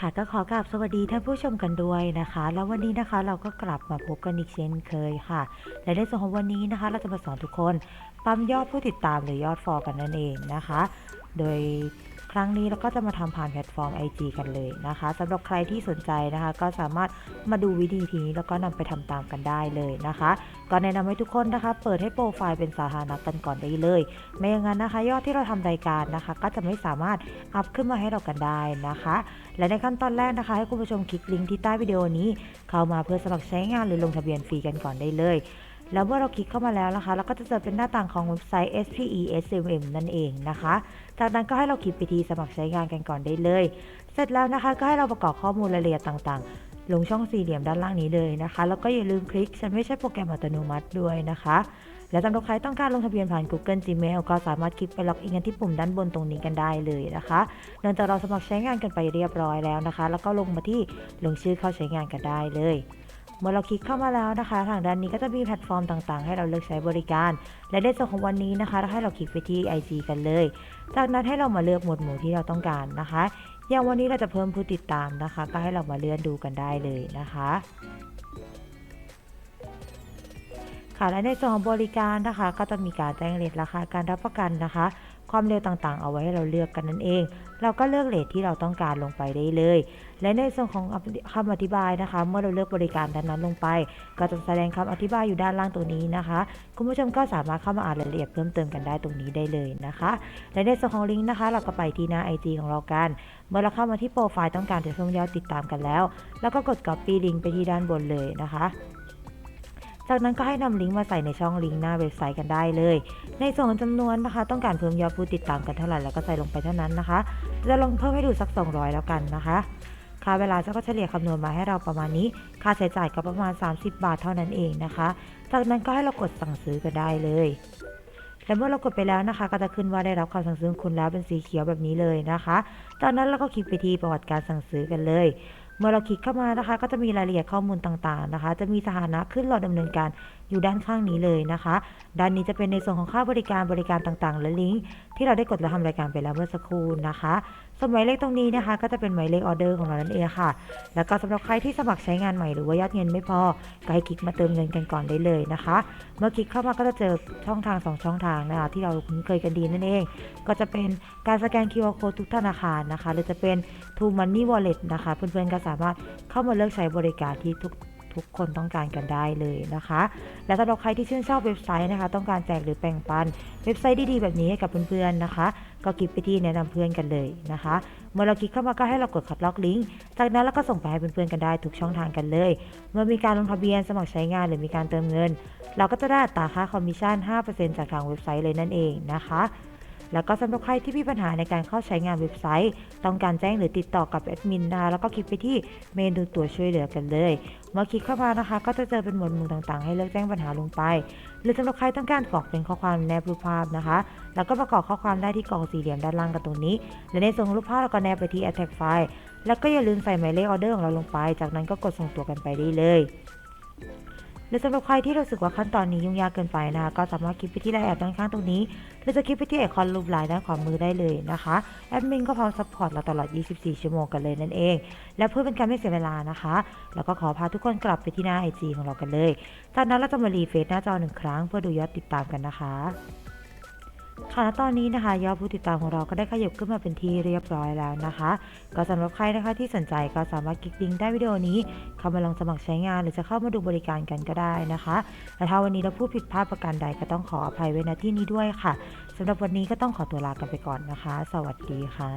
ค่ะก็ขอกราบสวัสดีท่านผู้ชมกันด้วยนะคะ แล้ววันนี้นะคะเราก็กลับมาพบกันอีกเช่นเคยค่ะ และในส่วนของวันนี้นะคะ เราจะมาสอนทุกคน ปั๊มยอดผู้ติดตามหรือยอดฟอลกันนั่นเองนะคะ โดยครั้งนี้เราก็จะมาทำผ่านแพลตฟอร์ม IG กันเลยนะคะสำหรับใครที่สนใจนะคะ ก็สามารถมาดูวิธีทีนี้แล้วก็นำไปทำตามกันได้เลยนะคะ ก็แนะนำให้ทุกคนนะคะ เปิดให้โปรไฟล์เป็นสาธารณะกันก่อนได้เลย ไม่อย่างนั้นนะคะ ยอดที่เราทำรายการนะคะ ก็จะไม่สามารถอัพขึ้นมาให้เรากันได้นะคะ และในขั้นตอนแรกนะคะ ให้คุณผู้ชมคลิกลิงก์ที่ใต้วิดีโอนี้ เข้ามาเพื่อสมัครใช้งานหรือลงทะเบียนฟรีกันก่อนได้เลย แล้วเมื่อเราคลิกเข้ามาแล้วนะคะ เราก็จะเจอเป็นหน้าต่างของเว็บไซต์ SPE SMM นั่นเองนะคะ จากนั้นก็ให้เราคลิกไปที่สมัครใช้งานกันก่อนได้เลย เสร็จแล้วนะคะก็ให้เราประกอบข้อมูลรายละเอียดต่างๆ ลงช่องสี่เหลี่ยมด้านล่างนี้เลยนะคะ แล้วก็อย่าลืมคลิกฉันไม่ใช่โปรแกรมอัตโนมัติด้วยนะคะ และสำหรับใครต้องการลงทะเบียนผ่าน Google Gmail ก็สามารถคลิกไปล็อกอินกันที่ปุ่มด้านบนตรงนี้กันได้เลยนะคะเนื่องจากเราสมัครใช้งานกันไปเรียบร้อยแล้วนะคะ แล้วก็ลงมาที่ลงชื่อเข้าใช้งานกันได้เลย เมื่อเราคลิกเข้ามาแล้วนะคะ ทางด้านนี้ก็จะมีแพลตฟอร์มต่างๆ ให้เราเลือกใช้บริการ และในส่วนของวันนี้นะคะให้เราคลิกไปที่ IG กันเลย จากนั้นให้เรามาเลือกหมวดหมู่ที่เราต้องการนะคะ อย่างวันนี้เราจะเพิ่มผู้ติดตามนะคะ ก็ให้เรามาเลื่อนดูกันได้เลยนะคะค่ะและในส่วนของบริการนะคะ ก็จะมีการแจ้งเรทราคาการรับประกันนะคะ ความเร็วต่างๆ เอาไว้ให้เราเลือกกันนั่นเอง เราก็เลือกเรทที่เราต้องการลงไปได้เลย และในส่วนของคำอธิบายนะคะ เมื่อเราเลือกบริการด้านนั้นลงไป ก็จะแสดงคำอธิบายอยู่ด้านล่างตรงนี้นะคะ คุณผู้ชมก็สามารถเข้ามาอ่านรายละเอียดเพิ่มเติมกันได้ตรงนี้ได้เลยนะคะ และในส่วนของลิงก์นะคะ เราก็ไปที่หน้า IG ของเรากัน เมื่อเราเข้ามาที่โปรไฟล์ต้องการจะเพิ่มยอดติดตามกันแล้ว แล้วก็กด copy ลิงก์ไปที่ด้านบนเลยนะคะ จากนั้นก็ให้นำลิงก์มาใส่ในช่องลิงก์หน้าเว็บไซต์กันได้เลย ในส่วนของจำนวนนะคะ ต้องการเพิ่มยอดผู้ติดตามกันเท่าไหร่แล้วก็ใส่ลงไปเท่านั้นนะคะ จะลองเพิ่มให้ดูสัก 200 แล้วกันนะคะค่าเวลาก็เฉลี่ยคำนวณมาให้เราประมาณนี้ ค่าใช้จ่ายก็ประมาณ 30 บาทเท่านั้นเองนะคะ จากนั้นก็ให้เรากดสั่งซื้อกันได้เลยและเมื่อเรากดไปแล้วนะคะ ก็จะขึ้นว่าได้รับคำสั่งซื้อคุณแล้วเป็นสีเขียวแบบนี้เลยนะคะ จากนั้นเราก็คลิกไปที่ประวัติการสั่งซื้อกันเลย เมื่อเราคลิกเข้ามานะคะ ก็จะมีรายละเอียดข้อมูลต่างๆนะคะ จะมีสถานะขึ้นรอดำเนินการอยู่ด้านข้างนี้เลยนะคะ ด้านนี้จะเป็นในส่วนของค่าบริการบริการต่างๆ และลิงก์ที่เราได้กดและทำรายการไปแล้วเมื่อสักครู่นะคะส่วนหมายเลขตรงนี้นะคะ ก็จะเป็นหมายเลขออเดอร์ของเรานั่นเองค่ะ แล้วก็สำหรับใครที่สมัครใช้งานใหม่หรือว่ายอดเงินไม่พอก็ให้คลิกมาเติมเงินกันก่อนได้เลยนะคะ เมื่อคลิกเข้ามาก็จะเจอช่องทาง 2 ช่องทางนะคะที่เราคุ้นเคยกันดีนั่นเอง ก็จะเป็นการสแกน QR code ทุกธนาคารนะคะ หรือจะเป็น True Money Wallet นะคะ เพื่อนๆก็สามารถเข้ามาเลือกใช้บริการที่ทุก ทุกคนต้องการกันได้เลยนะคะ และสำหรับใครที่ชื่นชอบเว็บไซต์นะคะ ต้องการแจกหรือแบ่งปัน เว็บไซต์ดีๆแบบนี้ให้กับเพื่อนๆนะคะ ก็คลิกไปที่แนะนำเพื่อนกันเลยนะคะ เมื่อเราคลิกเข้ามาก็ให้เรากดคัดลอกลิงก์จากนั้นเราก็ส่งไปให้เพื่อนๆกันได้ทุกช่องทางกันเลย เมื่อมีการลงทะเบียนสมัครใช้งานหรือมีการเติมเงิน เราก็จะได้ตาค่าคอมมิชชั่น 5%จากทางเว็บไซต์เลยนั่นเองนะคะ แล้วก็สำหรับใครที่มีปัญหาในการเข้าใช้งานเว็บไซต์ ต้องการแจ้งหรือติดต่อกับแอดมินนะคะแล้วก็คลิกไปที่เมนูตัวช่วยเหลือกันเลย เมื่อคลิกเข้ามานะคะ ก็จะเจอเป็นหมวดหมู่ต่างๆ ให้เลือกแจ้งปัญหาลงไป หรือสำหรับใครต้องการกรอกเป็นข้อความแนบรูปภาพนะคะ แล้วก็ประกอบข้อความได้ที่กล่องสี่เหลี่ยมด้านล่างกันตรงนี้ และในส่วนรูปภาพเราก็แนบไปที่ attach file แล้วก็อย่าลืมใส่หมายเลขออเดอร์ของเราลงไป จากนั้นก็กดส่งตัวกันไปได้เลยหรือสำหรับใครที่รู้สึกว่าขั้นตอนนี้ยุ่งยากเกินไปนะคะก็สามารถคลิกไปที่รายละเอียดด้านข้างตรงนี้ หรือจะคลิกไปที่ไอคอนรูปลายด้านขวามือได้เลยนะคะแอดมินก็พร้อมซัพพอร์ตเราตลอด 24 ชั่วโมงกันเลยนั่นเอง และเพื่อเป็นการไม่เสียเวลานะคะ แล้วก็ขอพาทุกคนกลับไปที่หน้า IG ของเรากันเลยจากนั้นเราจะมารีเฟซหน้าจอหนึ่งครั้งเพื่อดูยอดติดตามกันนะคะ ค่ะและตอนนี้นะคะยอดผู้ติดตามของเราก็ได้ขยับขึ้นมาเป็นที่เรียบร้อยแล้วนะคะ ก็สำหรับใครนะคะที่สนใจก็สามารถคลิกลิงก์ได้วิดีโอนี้ เข้ามาลองสมัครใช้งานหรือจะเข้ามาดูบริการกันก็ได้นะคะและถ้าวันนี้เราพูดผิดพลาดประการใดก็ต้องขออภัยไว้ณที่นี้ด้วยค่ะสำหรับวันนี้ก็ต้องขอตัวลากันไปก่อนนะคะ สวัสดีค่ะ